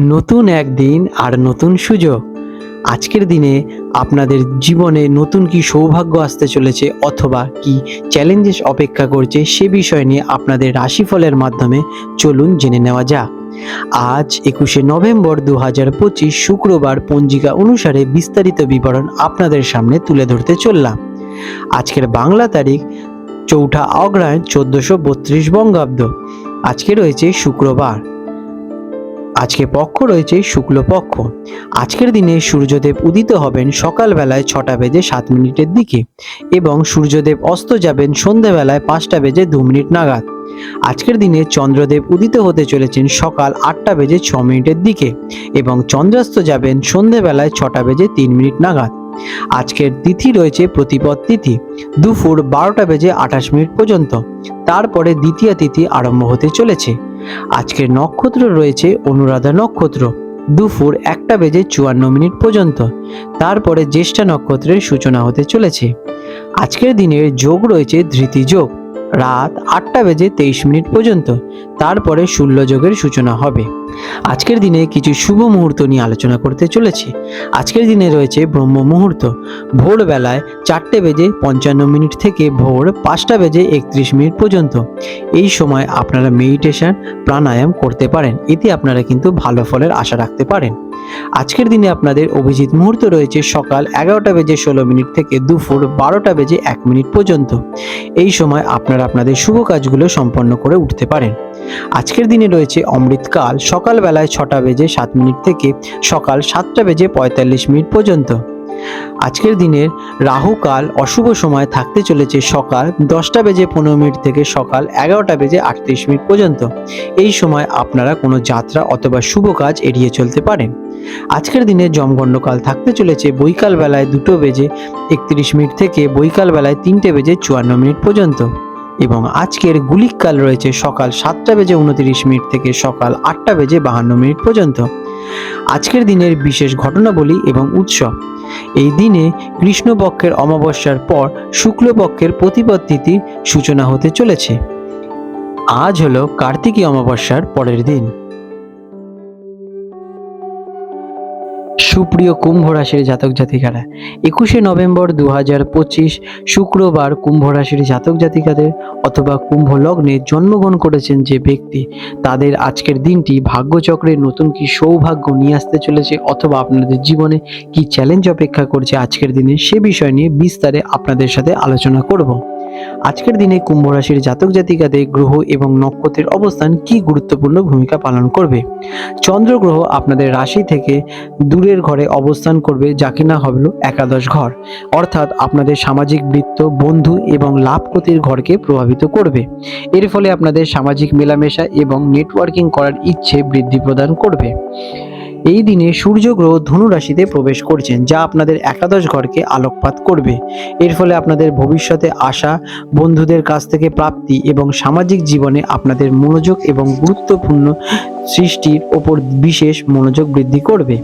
নতুন একদিন আর নতুন সুযোগ। আজকের দিনে আপনাদের জীবনে নতুন কি সৌভাগ্য আসতে চলেছে অথবা কি চ্যালেঞ্জেস অপেক্ষা করছে সে বিষয় নিয়ে আপনাদের রাশিফলের মাধ্যমে চলুন জেনে নেওয়া যাক। আজ একুশে নভেম্বর দু হাজার পঁচিশ শুক্রবার পঞ্জিকা অনুসারে বিস্তারিত বিবরণ আপনাদের সামনে তুলে ধরতে চললাম। আজকের বাংলা তারিখ চৌঠা অগ্রহায়ণ চোদ্দশো বত্রিশ বঙ্গাব্দ। আজকে রয়েছে শুক্রবার। আজকে পক্ষ রয়েছে শুক্লপক্ষ আজকের দিনে সূর্যদেব উদিত হবেন সকালবেলায় ছটা বেজে সাত মিনিটের দিকে এবং সূর্যদেব অস্ত যাবেন সন্ধেবেলায় পাঁচটা বেজে দু মিনিট নাগাদ। আজকের দিনে চন্দ্রদেব উদিত হতে চলেছেন সকাল আটটা বেজে ছ মিনিটের দিকে এবং চন্দ্রাস্ত যাবেন সন্ধেবেলায় ছটা বেজে তিন মিনিট নাগাদ। আজকের তিথি রয়েছে প্রতিপদ তিথি। দুপুর বারোটা বেজে আঠাশ মিনিট পর্যন্ত। তারপরে দ্বিতীয় তিথি আরম্ভ হতে চলেছে। আজকের নক্ষত্র রয়েছে অনুরাধা নক্ষত্র। দুপুর একটা বেজে চুয়ান্ন মিনিট পর্যন্ত। তারপরে জ্যেষ্ঠা নক্ষত্রের সূচনা হতে চলেছে। আজকের দিনের যোগ রয়েছে ধৃতি যোগ। রাত আটটা বেজে তেইশ মিনিট পর্যন্ত। তারপরে শূন্য যোগের সূচনা হবে। আজকের দিনে কিছু শুভ মুহূর্ত নিয়ে আলোচনা করতে চলেছে। আজকের দিনে রয়েছে ব্রহ্ম মুহূর্ত। ভোরবেলায় চারটে বেজে পঞ্চান্ন মিনিট থেকে ভোর পাঁচটা বেজে একত্রিশ মিনিট পর্যন্ত। এই সময় আপনারা মেডিটেশন, প্রাণায়াম করতে পারেন। এতে আপনারা কিন্তু ভালো ফলের আশা রাখতে পারেন। আজকের দিনে আপনাদের অভিজিৎ মুহূর্ত রয়েছে সকাল এগারোটা বেজে ষোলো মিনিট থেকে দুপুর বারোটা বেজে এক মিনিট পর্যন্ত। এই সময় আপনারা আপনাদের শুভ কাজগুলো সম্পন্ন করে উঠতে পারেন। আজকের দিনে রয়েছে অমৃতকাল, সকালবেলায় ছটা বেজে সাত মিনিট থেকে সকাল সাতটা বেজে পঁয়তাল্লিশ মিনিট পর্যন্ত। আজকের দিনের রাহুকাল অশুভ সময় থাকতে চলেছে সকাল দশটা বেজে পনেরো মিনিট থেকে সকাল এগারোটা বেজে আটত্রিশ মিনিট পর্যন্ত। এই সময় আপনারা কোনো যাত্রা অথবা শুভ কাজ এড়িয়ে চলতে পারেন। আজকের দিনে জমগণ্ডকাল থাকতে চলেছে বৈকাল বেলায় দুটো বেজে একত্রিশ মিনিট থেকে বৈকাল বেলায় তিনটে বেজে চুয়ান্ন মিনিট পর্যন্ত। এবং আজকের গুলিককাল রয়েছে সকাল সাতটা বেজে উনত্রিশ মিনিট থেকে সকাল আটটা বেজে বাহান্ন মিনিট পর্যন্ত। আজকের দিনের বিশেষ ঘটনাবলী এবং উৎসব। এই দিনে কৃষ্ণপক্ষের অমাবস্যার পর শুক্লপক্ষের প্রতিপদ তিথির সূচনা হতে চলেছে। আজ হলো কার্তিকী অমাবস্যার পরের দিন। সুপ্রিয় কুম্ভ রাশির জাতক জাতিকারা, একুশে নভেম্বর দু হাজার পঁচিশ শুক্রবার কুম্ভ রাশির জাতক জাতিকাদের অথবা কুম্ভ লগ্নে জন্মগ্রহণ করেছেন যে ব্যক্তি, তাদের আজকের দিনটি ভাগ্যচক্রের নতুন কি সৌভাগ্য নিয়ে আসতে চলেছে অথবা আপনাদের জীবনে কি চ্যালেঞ্জ অপেক্ষা করছে আজকের দিনে সে বিষয় নিয়ে বিস্তারে আপনাদের সাথে আলোচনা করব। আজকের দিনে কুম্ভ রাশির জাতক জাতিকাদের গ্রহ এবং নক্ষত্রের অবস্থান কি গুরুত্বপূর্ণ ভূমিকা পালন করবে? চন্দ্র গ্রহ আপনাদের রাশি থেকে দূরের ঘরে অবস্থান করবে যা কিনা হলো একাদশ ঘর। অর্থাৎ আপনাদের সামাজিক বৃত্ত, বন্ধু এবং লাভ ক্ষতির ঘরকে প্রভাবিত করবে। এর ফলে আপনাদের সামাজিক মেলামেশা এবং নেটওয়ার্কিং করার ইচ্ছে বৃদ্ধি প্রদান করবে। এই দিনে সূর্য গ্রহ ধনু রাশিতে প্রবেশ করছেন, যা আপনাদের একাদশ ঘরকে আলোকপাত করবে। এর ফলে আপনাদের ভবিষ্যতে আসা বন্ধুদের কাছ থেকে প্রাপ্তি এবং সামাজিক জীবনে আপনাদের মনোযোগ এবং গুরুত্বপূর্ণ সৃষ্টির ওপর বিশেষ মনোযোগ বৃদ্ধি করবে।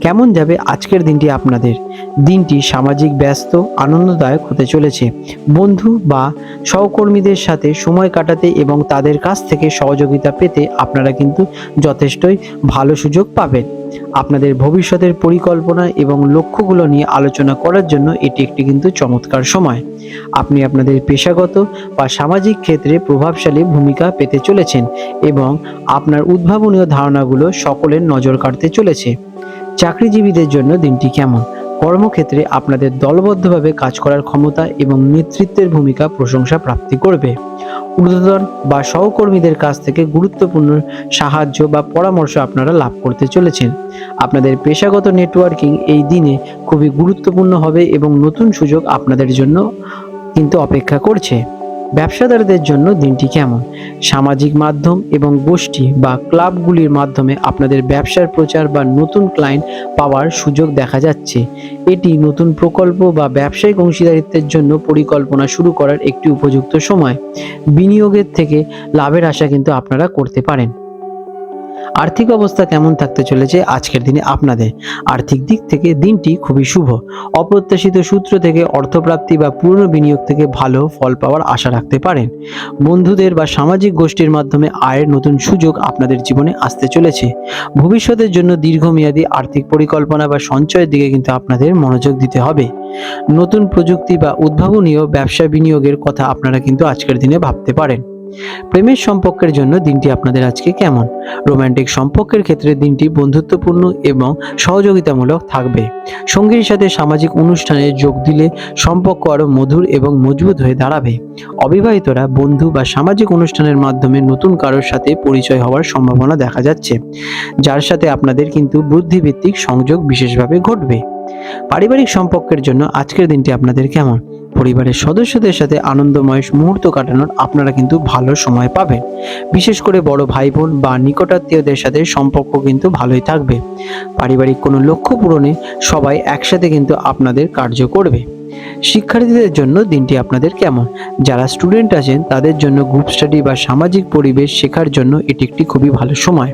কেমন যাবে আজকের দিনটি আপনাদের? দিনটি সামাজিক ব্যস্ত, আনন্দদায়ক হতে চলেছে। বন্ধু বা সহকর্মীদের সাথে সময় কাটাতে এবং তাদের কাছ থেকে সহযোগিতা পেতে আপনারা কিন্তু যথেষ্টই ভালো সুযোগ পাবেন। আপনাদের ভবিষ্যতের পরিকল্পনা এবং লক্ষ্যগুলো নিয়ে আলোচনা করার জন্য এটি একটি কিন্তু চমৎকার সময়। আপনি আপনাদের পেশাগত বা সামাজিক ক্ষেত্রে প্রভাবশালী ভূমিকা পেতে চলেছেন এবং আপনার উদ্ভাবনীয় ধারণাগুলো সকলের নজর কাটতে চলেছে। চাকরিজীবীদের জন্য দিনটি কেমন? কর্মক্ষেত্রে আপনাদের দলবদ্ধভাবে কাজ করার ক্ষমতা এবং নেতৃত্বের ভূমিকা প্রশংসা প্রাপ্তি করবে। ঊর্ধ্বতন বা সহকর্মীদের কাছ থেকে গুরুত্বপূর্ণ সাহায্য বা পরামর্শ আপনারা লাভ করতে চলেছেন। আপনাদের পেশাগত নেটওয়ার্কিং এই দিনে খুবই গুরুত্বপূর্ণ হবে এবং নতুন সুযোগ আপনাদের জন্য কিন্তু অপেক্ষা করছে। ব্যবসাদারদের জন্য দিনটি কেমন? সামাজিক মাধ্যম এবং গোষ্ঠী বা ক্লাবগুলির মাধ্যমে আপনাদের ব্যবসার প্রচার বা নতুন ক্লায়েন্ট পাওয়ার সুযোগ দেখা যাচ্ছে। এটি নতুন প্রকল্প বা ব্যবসায়িক অংশীদারিত্বের জন্য পরিকল্পনা শুরু করার একটি উপযুক্ত সময়। বিনিয়োগের থেকে লাভের আশা কিন্তু আপনারা করতে পারেন। আর্থিক অবস্থা কেমন থাকতে চলেছে আজকের দিনে আপনাদের? আর্থিক দিক থেকে দিনটি খুবই শুভ। অপ্রত্যাশিত সূত্র থেকে অর্থপ্রাপ্তি বা পূর্ণ বিনিয়োগ থেকে ভালো ফল পাওয়ার আশা রাখতে পারেন। বন্ধুদের বা সামাজিক গোষ্ঠীর মাধ্যমে আয়ের নতুন সুযোগ আপনাদের জীবনে আসতে চলেছে। ভবিষ্যতের জন্য দীর্ঘমেয়াদী আর্থিক পরিকল্পনা বা সঞ্চয়ের দিকে কিন্তু আপনাদের মনোযোগ দিতে হবে। নতুন প্রযুক্তি বা উদ্ভাবনীয় ব্যবসা বিনিয়োগের কথা আপনারা কিন্তু আজকের দিনে ভাবতে পারেন। প্রেমের সম্পর্কের জন্য দিনটি আপনাদের আজকে কেমন? রোম্যান্টিক সম্পর্কের ক্ষেত্রে দিনটি বন্ধুত্বপূর্ণ এবং সহযোগিতামূলক থাকবে। সঙ্গীর সাথে সামাজিক অনুষ্ঠানে যোগ দিলে সম্পর্ক আরও মধুর এবং মজবুত হয়ে দাঁড়াবে। অবিবাহিতরা বন্ধু বা সামাজিক অনুষ্ঠানের মাধ্যমে নতুন কারোর সাথে পরিচয় হওয়ার সম্ভাবনা দেখা যাচ্ছে, যার সাথে আপনাদের কিন্তু বুদ্ধিভিত্তিক সংযোগ বিশেষভাবে ঘটবে। পারিবারিক সম্পর্কের জন্য আজকের দিনটি আপনাদের কেমন? পরিবারের সদস্যদের সাথে আনন্দময় মুহূর্ত কাটানোর আপনারা কিন্তু ভালো সময় পাবেন। বিশেষ করে বড় ভাই বোন বা নিকটাত্মীয়দের সাথে সম্পর্ক কিন্তু ভালোই থাকবে। পারিবারিক কোনো লক্ষ্য পূরণে সবাই একসাথে কিন্তু আপনাদের কার্য করবে। শিক্ষার্থীদের জন্য দিনটি আপনাদের কেমন? যারা স্টুডেন্ট আছেন, তাদের জন্য গ্রুপ স্টাডি বা সামাজিক পরিবেশ শেখার জন্য এটি একটি খুবই ভালো সময়।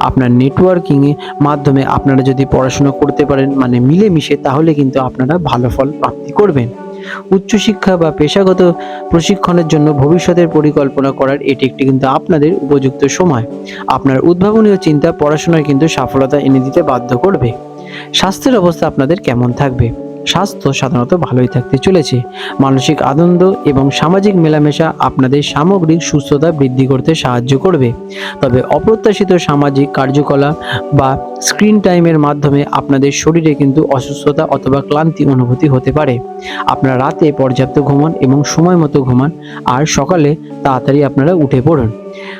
আপনার নেটওয়ার্কিংয়ের মাধ্যমে আপনারা যদি পড়াশোনা করতে পারেন মানে মিলেমিশে, তাহলে কিন্তু আপনারা ভালো ফল প্রাপ্তি করবেন। উচ্চশিক্ষা বা পেশাগত প্রশিক্ষণের জন্য ভবিষ্যতের পরিকল্পনা করার এটি একটি কিন্তু আপনাদের উপযুক্ত সময়। আপনার উদ্ভাবনীয় চিন্তা পড়াশোনায় কিন্তু সফলতা এনে দিতে বাধ্য করবে। স্বাস্থ্যের অবস্থা আপনাদের কেমন থাকবে? স্বাস্থ্য সাধারণত ভালোই থাকতে চলেছে। মানসিক আনন্দ এবং সামাজিক মেলামেশা আপনাদের সামগ্রিক সুস্থতা বৃদ্ধি করতে সাহায্য করবে। তবে অপ্রত্যাশিত সামাজিক কার্যকলাপ বা স্ক্রিন টাইমের মাধ্যমে আপনাদের শরীরে কিন্তু অসুস্থতা অথবা ক্লান্তি অনুভূতি হতে পারে। আপনারা রাতে পর্যাপ্ত ঘুমান এবং সময় মতো ঘুমান, আর সকালে তাড়াতাড়ি আপনারা উঠে পড়ুন।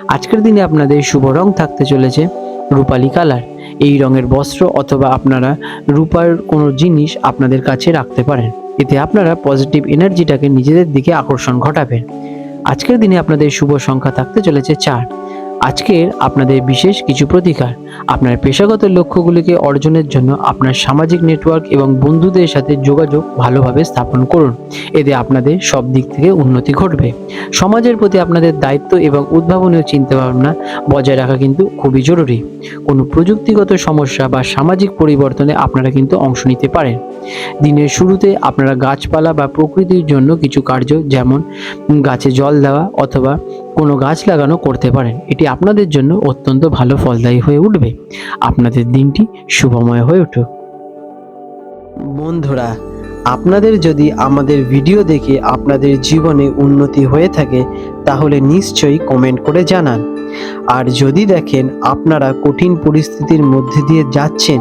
আজকের দিনে আপনাদের শুভ রং থাকতে চলেছে রূপালী কালার। এই রঙের বস্ত্র অথবা আপনারা রূপার কোনো জিনিস আপনাদের কাছে রাখতে পারেন। এতে আপনারা পজিটিভ এনার্জিটাকে নিজেদের দিকে আকর্ষণ ঘটাবেন। আজকের দিনে আপনাদের শুভ সংখ্যা থাকতে চলেছে চার। আজকের আপনাদের বিশেষ কিছু প্রতিকার। আপনার পেশাগত লক্ষ্যগুলিকে অর্জনের জন্য আপনার সামাজিক নেটওয়ার্ক এবং বন্ধুদের সাথে যোগাযোগ ভালোভাবে স্থাপন করুন। এতে আপনাদের সব দিক থেকে উন্নতি ঘটবে। সমাজের প্রতি আপনাদের দায়িত্ব এবং উদ্ভাবনীয় চিন্তাভাবনা বজায় রাখা কিন্তু খুবই জরুরি। কোনো প্রযুক্তিগত সমস্যা বা সামাজিক পরিবর্তনে আপনারা কিন্তু অংশ নিতে পারেন। দিনের শুরুতে আপনারা গাছপালা বা প্রকৃতির জন্য কিছু কার্য যেমন গাছে জল দেওয়া অথবা কোনো গাছ লাগানো করতে পারেন। এটি আপনাদের জন্য অত্যন্ত ভালো ফলদায়ী হয়ে উঠবে। আপনাদের দিনটি শুভময় হয়ে উঠুক বন্ধুরা, আপনাদের যদি আমাদের ভিডিও দেখে আপনাদের জীবনে উন্নতি হয়ে থাকে, তাহলে নিশ্চয়ই কমেন্ট করে জানান। আর যদি দেখেন আপনারা কঠিন পরিস্থিতির মধ্যে দিয়ে যাচ্ছেন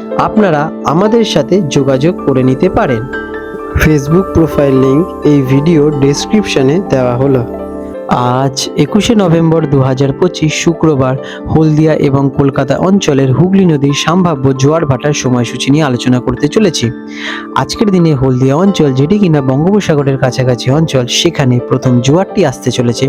আপনারা আমাদের সাথে যোগাযোগ করে নিতে পারেন। ফেসবুক প্রোফাইল লিংক এই ভিডিও ডেসক্রিপশনে দেওয়া হলো। আজ একুশে নভেম্বর দু হাজার পঁচিশ শুক্রবার হলদিয়া এবং কলকাতা অঞ্চলের হুগলি নদীর সম্ভাব্য জোয়ার ভাটার সময়সূচি নিয়ে আলোচনা করতে চলেছি। আজকের দিনে হলদিয়া অঞ্চল যেটি কিনা বঙ্গোপসাগরের কাছাকাছি অঞ্চল, সেখানে প্রথম জোয়ারটি আসতে চলেছে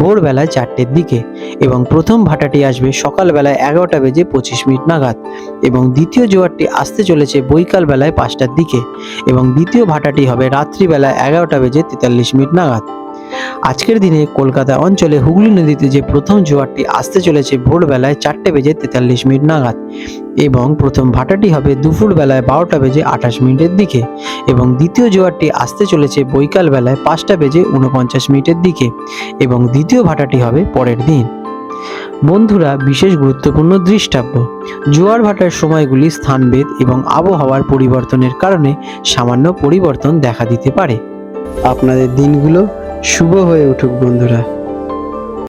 ভোরবেলায় চারটের দিকে এবং প্রথম ভাটাটি আসবে সকালবেলায় এগারোটা বেজে পঁচিশ মিনিট নাগাদ এবং দ্বিতীয় জোয়ারটি আসতে চলেছে বৈকাল বেলায় পাঁচটার দিকে এবং দ্বিতীয় ভাটাটি হবে রাত্রিবেলায় এগারোটা বেজে তেতাল্লিশ মিনিট নাগাদ। আজকের দিনে কলকাতা অঞ্চলে হুগলি নদীতে যে প্রথম জোয়ারটি আসতে চলেছে ভোরবেলায় চারটে বেজে তেতাল্লিশ মিনিট নাগাদ এবং প্রথম ভাটাটি হবে দুপুর বেলায় বারোটা বেজে আঠাশ মিনিটের দিকে এবং দ্বিতীয় জোয়ারটি আসতে চলেছে বৈকাল বেলায় পাঁচটা বেজে উনপঞ্চাশ মিনিটের দিকে এবং দ্বিতীয় ভাটাটি হবে পরের দিন। বন্ধুরা, বিশেষ গুরুত্বপূর্ণ দৃষ্টাব্য। জোয়ার ভাটার সময়গুলি স্থানভেদ এবং আবহাওয়ার পরিবর্তনের কারণে সামান্য পরিবর্তন দেখা দিতে পারে। আপনাদের দিনগুলো শুভ হয়ে উঠুক বন্ধুরা।